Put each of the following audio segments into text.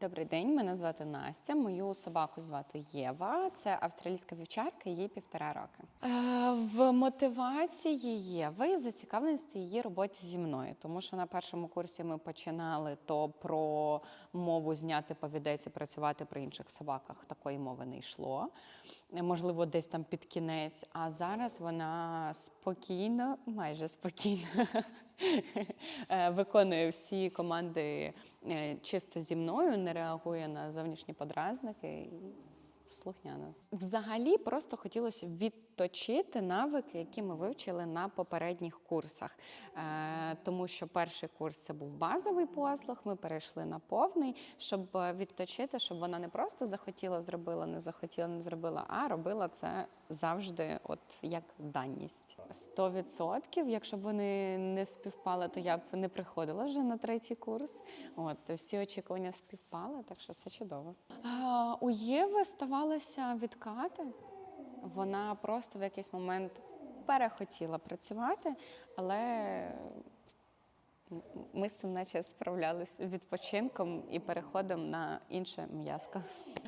Добрий день, мене звати Настя. Мою собаку звати Єва. Це австралійська вівчарка, їй півтора роки. Е, в мотивації Єви зацікавленості її роботі зі мною, тому що на першому курсі ми починали то про мову зняти повідець і працювати при інших собаках. Такої мови не йшло. Можливо, десь там під кінець. А зараз вона спокійно, майже спокійно е, виконує всі команди чисто зі мною, не реагує на зовнішні подразники. І Слухняно. Взагалі просто хотілося відточити навики, які ми вивчили на попередніх курсах. Е, тому що перший курс це був базовий послуг, ми перейшли на повний, щоб е, відточити, щоб вона не просто захотіла, зробила, не захотіла, не зробила, а робила це завжди, от як даність. Сто відсотків, якщо б вони не співпали, то я б не приходила вже на третій курс. От всі очікування співпали, так що все чудово. А, у Єви ставалися відкати. Вона просто в якийсь момент перехотіла працювати, але ми з цим наче справлялися відпочинком і переходом на інше м'язко.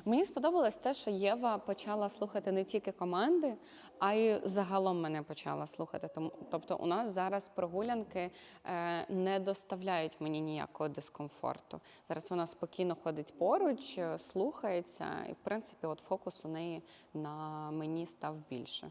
Мені сподобалось те, що Єва почала слухати не тільки команди, а й загалом мене почала слухати. Тому, тобто, у нас зараз прогулянки е, не доставляють мені ніякого дискомфорту. Зараз вона спокійно ходить поруч, е, слухається, і в принципі, от фокус у неї на мені став більше.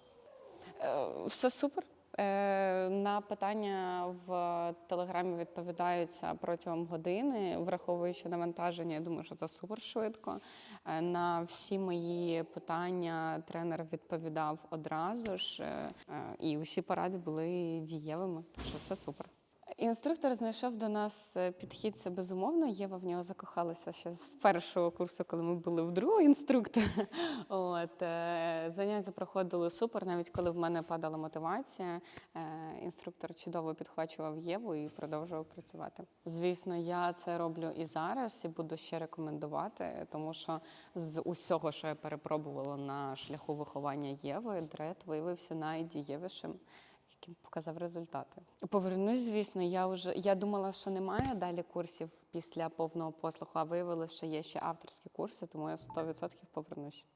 Е, Все супер. Е, На питання в телеграмі відповідаються протягом години, враховуючи навантаження. Я думаю, що це супер швидко. Е, На всі мої питання тренер відповідав одразу ж, е, і усі поради були дієвими. Що все супер. Інструктор знайшов до нас е, підхід, це безумовно. Єва в нього закохалася ще з першого курсу, коли ми були в другого інструктора. От е, заняття проходили супер, навіть коли в мене падала мотивація. е, Інструктор чудово підхвачував Єву і продовжував працювати. Звісно, я це роблю і зараз, і буду ще рекомендувати, тому що з усього, що я перепробувала на шляху виховання Єви, дрет виявився найдієвішим яким показав результати. Повернусь, звісно, я вже я думала, що немає далі курсів після повного послуху, а виявилося, що є ще авторські курси, тому я 100% повернусь.